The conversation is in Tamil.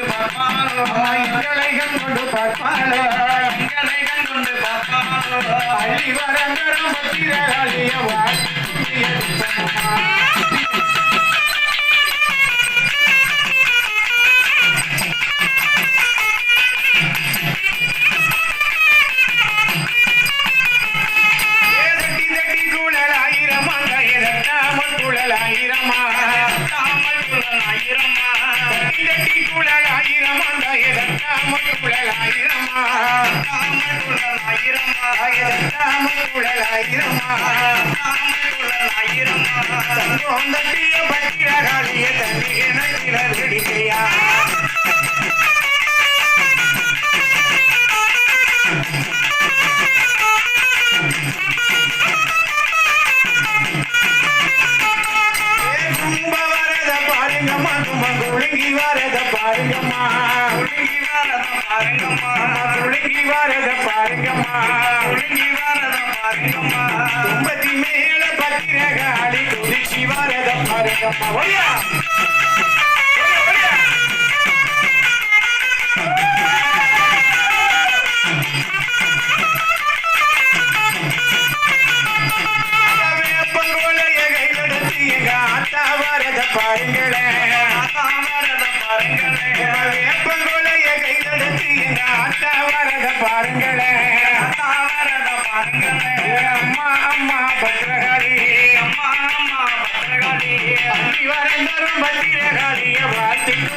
கொண்டு பார்ப்பாளோ எங்களை கண் கொண்டு பார்ப்பாளோ எங்களை கண் கொண்டு பார்ப்பாளோ அள்ளி வரங்கரம் பத்திரகாளிய வாழ்த்தி குழல் ஆயிரமா தாமல் தட்டிய பத்திரகாளிய தண்ணி கிணக்கினர் வெடிக்கையா வரத பாருங்கம்மா. வரத பாருங்கம்மா ஒழுங்கி வரத பாருங்கம்மா ஒழுங்கி வரத வரத பாருங்களேன் வரத பாருங்களே எங்க ஆத்தா வரத பாருங்களேன் அம்மா அம்மா பத்திரகாளி அம்மா அம்மா